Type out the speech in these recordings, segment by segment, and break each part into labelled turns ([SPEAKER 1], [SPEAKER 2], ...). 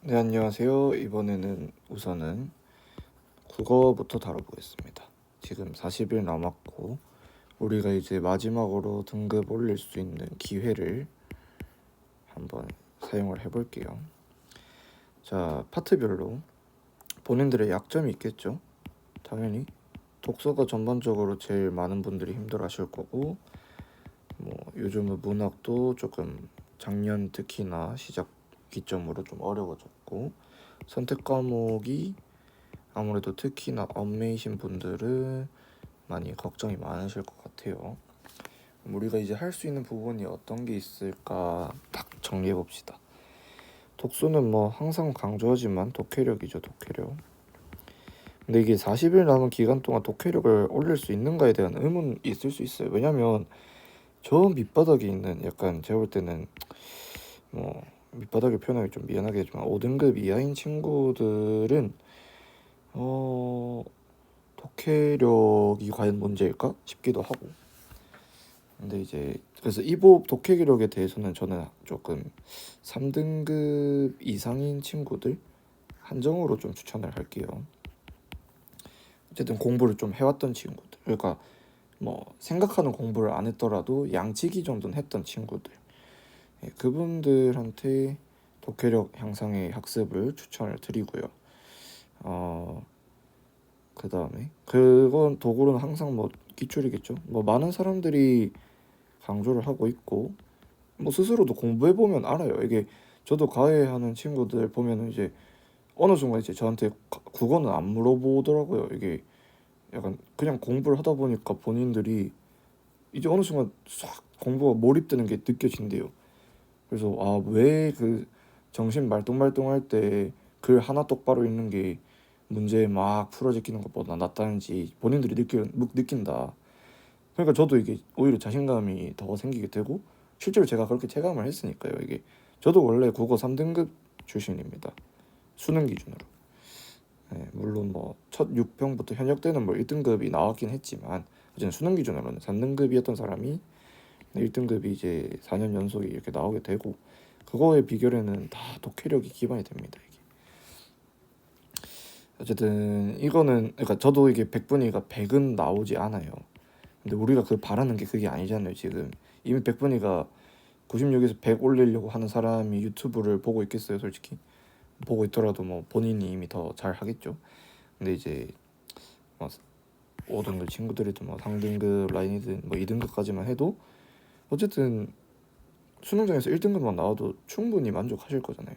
[SPEAKER 1] 네, 안녕하세요. 이번에는 우선은 국어부터 다뤄보겠습니다. 지금 40일 남았고, 우리가 이제 마지막으로 등급 올릴 수 있는 기회를 한번 사용을 해볼게요. 자, 파트별로 본인들의 약점이 있겠죠? 당연히 독서가 전반적으로 제일 많은 분들이 힘들어 하실 거고, 뭐, 요즘은 문학도 조금 작년 특히나 시작 기점으로 좀 어려워졌고 선택 과목이 아무래도 특히나 엄메이신 분들은 많이 걱정이 많으실 것 같아요. 우리가 이제 할 수 있는 부분이 어떤 게 있을까 딱 정리해 봅시다. 독서는 뭐 항상 강조하지만 독해력이죠, 독해력. 근데 이게 40일 남은 기간 동안 독해력을 올릴 수 있는가에 대한 의문이 있을 수 있어요. 왜냐면 저 밑바닥에 있는 약간 제가 볼 때는 뭐 밑바닥을 표현하기 좀 미안하겠지만 5등급 이하인 친구들은 어 독해력이 과연 문제일까? 싶기도 하고. 근데 이제 그래서 이법 독해력에 대해서는 저는 조금 3등급 이상인 친구들 한정으로 좀 추천을 할게요. 어쨌든 공부를 좀 해왔던 친구들. 그러니까 뭐 생각하는 공부를 안 했더라도 양치기 정도는 했던 친구들. 예, 그분들한테 독해력 향상의 학습을 추천을 드리고요. 어, 그 다음에 그건 도구는 항상 뭐 기출이겠죠. 뭐 많은 사람들이 강조를 하고 있고 뭐 스스로도 공부해 보면 알아요. 이게 저도 과외하는 친구들 보면은 이제 어느 순간 이제 저한테 가- 국어는 안 물어보더라고요. 이게 약간 그냥 공부를 하다 보니까 본인들이 이제 어느 순간 싹 공부가 몰입되는 게 느껴진대요. 그래서 아 왜 그 정신 말똥말똥할 때 글 하나 똑바로 읽는 게 문제 막 풀어제끼는 것보다 낫다는지 본인들이 느끼, 느낀다. 그러니까 저도 이게 오히려 자신감이 더 생기게 되고 실제로 제가 그렇게 체감을 했으니까요. 이게 저도 원래 국어 3등급 출신입니다. 수능 기준으로. 네, 물론 뭐 첫 6평부터 현역 때는 뭐 1등급이 나왔긴 했지만 어쨌든 수능 기준으로는 3등급이었던 사람이 1등급이 이제 4년 연속이 이렇게 나오게 되고 그거의 비결에는 다 독해력이 기반이 됩니다. 이게 어쨌든 이거는 그러니까 저도 이게 100분위가 100은 나오지 않아요. 근데 우리가 그 바라는 게 그게 아니잖아요. 지금 이미 100분위가 96에서 100 올리려고 하는 사람이 유튜브를 보고 있겠어요, 솔직히. 보고 있더라도 뭐 본인이 이미 더 잘 하겠죠. 근데 이제 뭐 5등급 친구들이든 뭐 3등급 라인이든 뭐 2등급까지만 해도 어쨌든 수능장에서 1등급만 나와도 충분히 만족하실 거잖아요.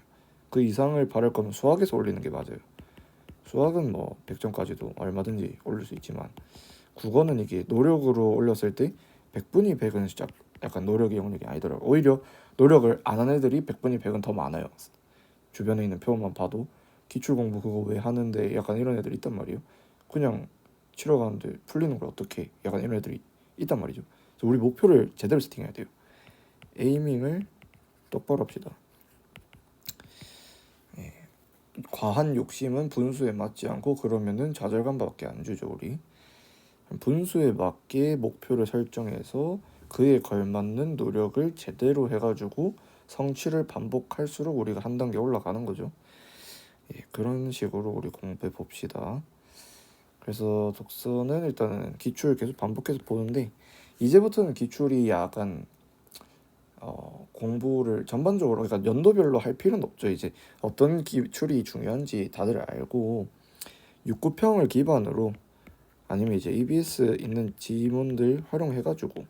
[SPEAKER 1] 그 이상을 바랄 거면 수학에서 올리는 게 맞아요. 수학은 뭐 100점까지도 얼마든지 올릴 수 있지만 국어는 이게 노력으로 올렸을 때 100분이 100은 진짜 약간 노력의 영역이 아니더라고요. 오히려 노력을 안 한 애들이 100분이 100은 더 많아요. 주변에 있는 표만 봐도 기출 공부 그거 왜 하는데 약간 이런 애들이 있단 말이에요. 그냥 치러 가는데 풀리는 걸 어떻게 약간 이런 애들이 있단 말이죠. 우리 목표를 제대로 세팅해야 돼요. 에이밍을 똑바로 합시다. 예. 과한 욕심은 분수에 맞지 않고 그러면은 좌절감밖에 안 주죠 우리. 분수에 맞게 목표를 설정해서 그에 걸맞는 노력을 제대로 해가지고 성취를 반복할수록 우리가 한 단계 올라가는 거죠. 예, 그런 식으로 우리 공부해 봅시다. 그래서 독서는 일단은 기출 계속 반복해서 보는데 이제부터는 기출이 약간 어, 공부를 전반적으로 그러니까 연도별로 할 필요는 없죠. 이제 어떤 기출이 중요한지 다들 알고 육구평을 기반으로 아니면 이제 EBS 있는 지문들 활용해가지고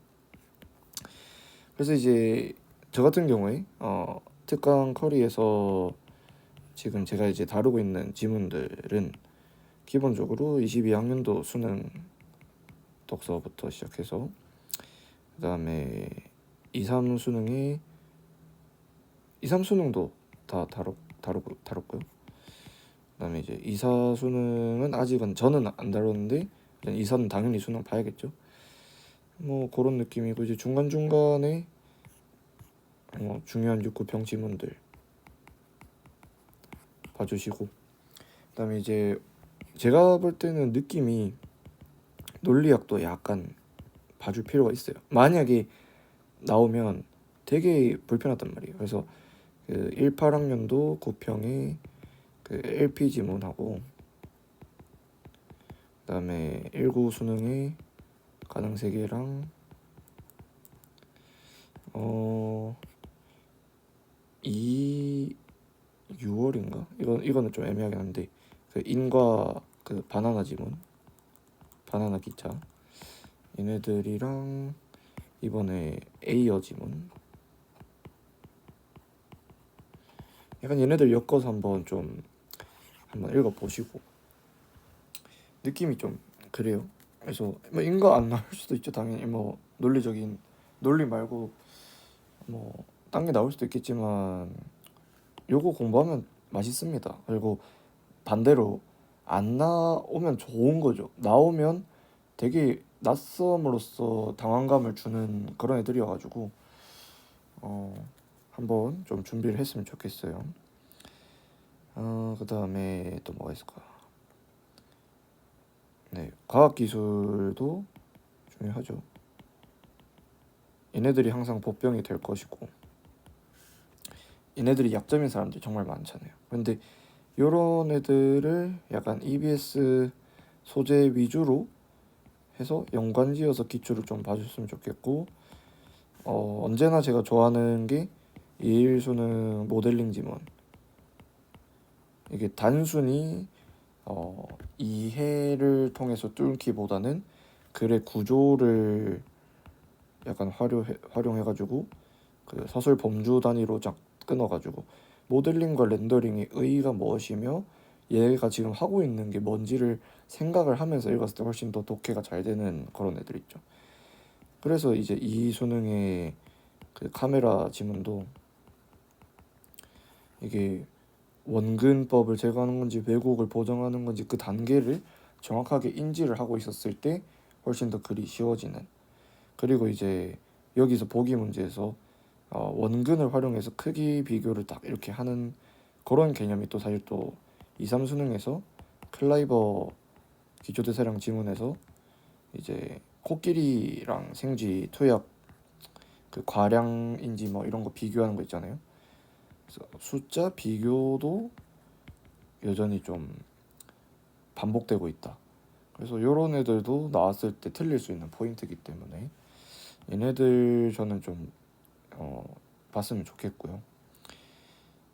[SPEAKER 1] 그래서 이제 저 같은 경우에 어, 특강 커리에서 지금 제가 이제 다루고 있는 지문들은 기본적으로 22학년도 수능 독서부터 시작해서 그 다음에 2, 3 수능이 2, 3 수능도 다 다루, 다루고 다뤘고요. 그 다음에 이제 2, 4 수능은 아직은 저는 안 다뤘는데 2, 4는 당연히 수능 봐야겠죠. 뭐 그런 느낌이고 이제 중간 중간에 뭐 중요한 6, 9평 지문들 봐주시고 그 다음에 이제 제가 볼 때는 느낌이 논리학도 약간 봐줄 필요가 있어요. 만약에 나오면 되게 불편하단 말이에요. 그래서 그 18학년도 9평에 그 LP 지문하고 그다음에 19 수능에 가능 세 개랑 어, 이 6월인가? 이건 이거는 좀 애매하긴 한데 그 인과 그 바나나 지문, 바나나 기차 얘네들이랑 이번에 A어 지문. 약간 얘네들 엮어서 한번 좀 한번 읽어 보시고 느낌이 좀 그래요. 그래서 뭐 인과 안 나올 수도 있죠. 당연히 뭐 논리적인 논리 말고 뭐 딴 게 나올 수도 있겠지만 요거 공부하면 맛있습니다. 그리고 반대로 안 나오면 좋은 거죠. 나오면 되게 낯섦으로써 당황감을 주는 그런 애들이어가지고 어 한번 좀 준비를 했으면 좋겠어요. 어 그 다음에 또 뭐가 있을까? 네, 과학기술도 중요하죠. 얘네들이 항상 복병이 될 것이고 얘네들이 약점인 사람들이 정말 많잖아요. 근데 요런 애들을 약간 EBS 소재 위주로 해서 연관지어서 기출을 좀 봐줬으면 좋겠고 어, 언제나 제가 좋아하는 게 이일수능 모델링 지문. 이게 단순히 어, 이해를 통해서 뚫기보다는 글의 구조를 약간 활용해 활용해가지고 그 서술 범주 단위로 쫙 끊어가지고 모델링과 렌더링의 의의가 무엇이며 얘가 지금 하고 있는 게 뭔지를 생각을 하면서 읽었을 때 훨씬 더 독해가 잘 되는 그런 애들 있죠. 그래서 이제 이 수능의 그 카메라 지문도 이게 원근법을 제거하는 건지 왜곡을 보정하는 건지 그 단계를 정확하게 인지를 하고 있었을 때 훨씬 더 글이 쉬워지는 그리고 이제 여기서 보기 문제에서 어, 원근을 활용해서 크기 비교를 딱 이렇게 하는 그런 개념이 또 사실 또 2, 3 수능에서 클라이버 기초대사량 지문에서 이제 코끼리랑 생쥐 투약 그 과량인지 뭐 이런 거 비교하는 거 있잖아요. 숫자 비교도 여전히 좀 반복되고 있다. 그래서 이런 애들도 나왔을 때 틀릴 수 있는 포인트이기 때문에 얘네들 저는 좀 어, 봤으면 좋겠고요.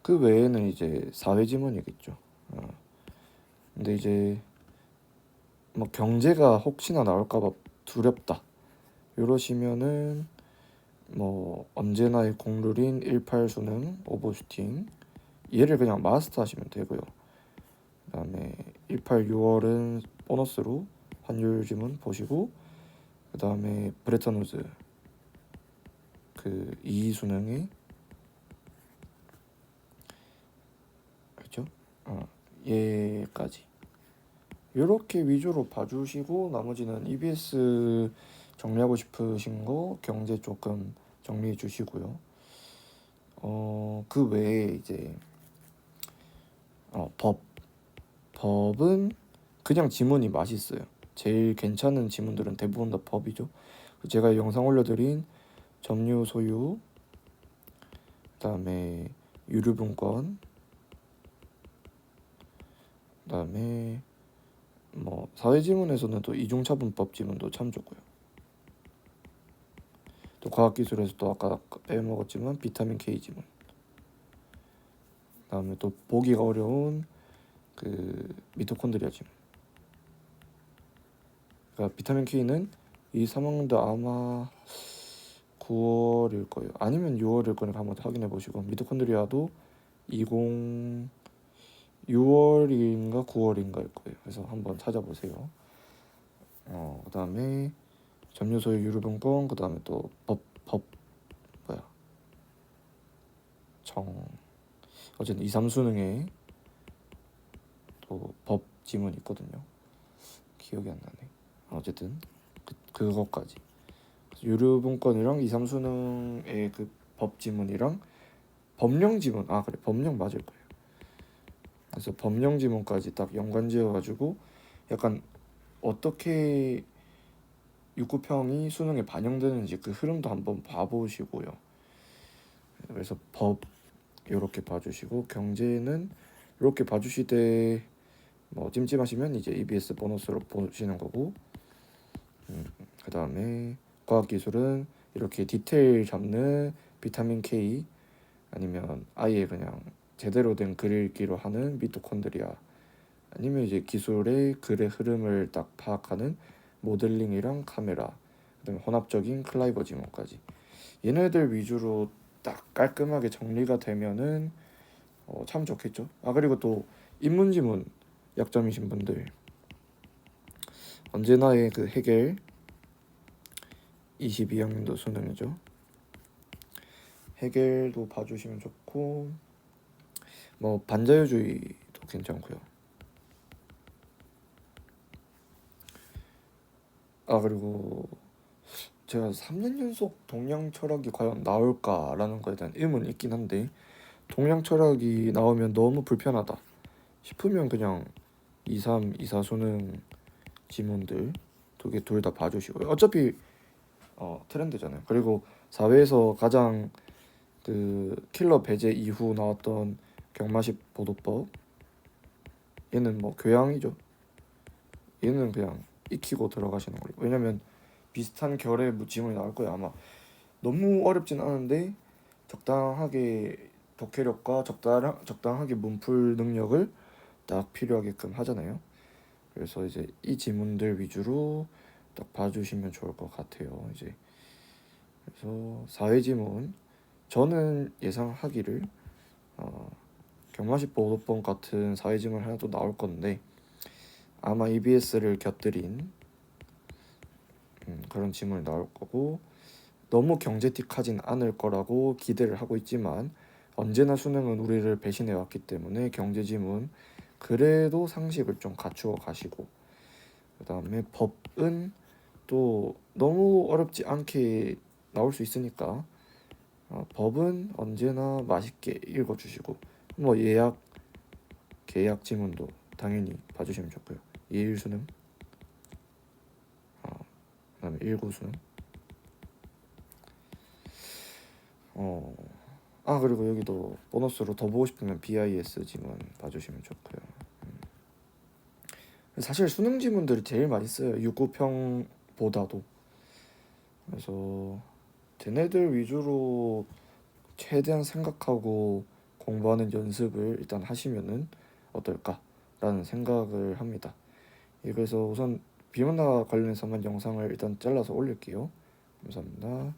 [SPEAKER 1] 그 외에는 이제 사회 지문이겠죠. 어. 근데 이제 뭐 경제가 혹시나 나올까봐 두렵다. 이러시면은 뭐 언제나의 공룰인 18 수능 오버슈팅 얘를 그냥 마스터 하시면 되고요. 그 다음에 18 6월은 보너스로 환율 지문 보시고 그 다음에 브레턴 우즈 그이 수능이 그렇죠? 어, 얘까지 이렇게 위주로 봐주시고 나머지는 EBS 정리하고 싶으신 거 경제 조금 정리해 주시고요. 어, 그 외에 이제 어, 법 법은 그냥 지문이 맛있어요. 제일 괜찮은 지문들은 대부분 다 법이죠. 제가 영상 올려드린 점유 소유 그다음에 유류분권 그다음에 뭐 사회지문에서는 또 이중차분법 지문도 참 좋고요. 또 과학기술에서 또 아까 빼먹었지만 비타민 K 지문. 그다음에 또 보기가 어려운 그 미토콘드리아 지문. 그러니까 비타민 K는 이 3학년도 아마 9월일 거예요. 아니면 6월일 거니까 한번 확인해 보시고 미토콘드리아도 20 6월인가 9월인가일 거예요. 그래서 한번 찾아보세요. 어, 그다음에 점유소유 유류분권 그다음에 또 법 법 뭐야 정 어쨌든 2, 3 수능에 또 법 지문이 있거든요. 기억이 안 나네. 어쨌든 그, 그것까지 유류분권이랑 2, 3 수능의 그 법 지문이랑 법령 지문 아 그래 법령 맞을 거예요. 그래서 법령 지문까지 딱 연관지어 가지고 약간 어떻게 육구평이 수능에 반영되는지 그 흐름도 한번 봐보시고요. 그래서 법 이렇게 봐주시고 경제는 이렇게 봐주시되 뭐 찜찜하시면 이제 EBS 보너스로 보시는 거고 음, 그 다음에 과학기술은 이렇게 디테일 잡는 비타민 K 아니면 아예 그냥 제대로 된 글읽기로 하는 미토콘드리아 아니면 이제 기술의 글의 흐름을 딱 파악하는 모델링이랑 카메라 그다음에 혼합적인 클라이버 지문까지 얘네들 위주로 딱 깔끔하게 정리가 되면은 어, 참 좋겠죠. 아 그리고 또 인문 지문 약점이신 분들 언제나의 그 해결 22학년도 수능이죠. 해결도 봐주시면 좋고 뭐 반자유주의도 괜찮고요. 아 그리고 제가 3년 연속 동양 철학이 과연 나올까라는 거에 대한 의문이 있긴 한데 동양 철학이 나오면 너무 불편하다 싶으면 그냥 2, 3, 2, 4 수능 지문들 두 개 둘 다 봐주시고요. 어차피 어, 트렌드잖아요. 그리고 사회에서 가장 그 킬러 배제 이후 나왔던 경마식 보도법 얘는 뭐 교양이죠. 얘는 그냥 익히고 들어가시는 거예요. 왜냐면 비슷한 결의 뭐 지문이 나올 거예요 아마. 너무 어렵진 않은데 적당하게 독해력과 적당 적당하게 문풀 능력을 딱 필요하게끔 하잖아요. 그래서 이제 이 지문들 위주로 딱 봐주시면 좋을 것 같아요. 이제 그래서 사회 지문 저는 예상하기를 어, 경마식 보도법 같은 사회 지문 하나 또 나올 건데 아마 EBS를 곁들인 음, 그런 지문이 나올 거고 너무 경제틱하진 않을 거라고 기대를 하고 있지만 언제나 수능은 우리를 배신해 왔기 때문에 경제 지문 그래도 상식을 좀 갖추어 가시고 그 다음에 법은 또 너무 어렵지 않게 나올 수 있으니까 어, 법은 언제나 맛있게 읽어주시고 뭐 예약 계약 지문도 당연히 봐주시면 좋고요. 예일 수능 어, 그다음에 일구 수능. 어, 아 그리고 여기도 보너스로 더 보고 싶으면 BIS 지문 봐주시면 좋고요. 음. 사실 수능 지문들이 제일 맛있어요. 육구평보다도. 그래서 쟤네들 위주로 최대한 생각하고 공부하는 연습을 일단 하시면은 어떨까라는 생각을 합니다. 예, 그래서 우선 비문화 관련해서만 영상을 일단 잘라서 올릴게요. 감사합니다.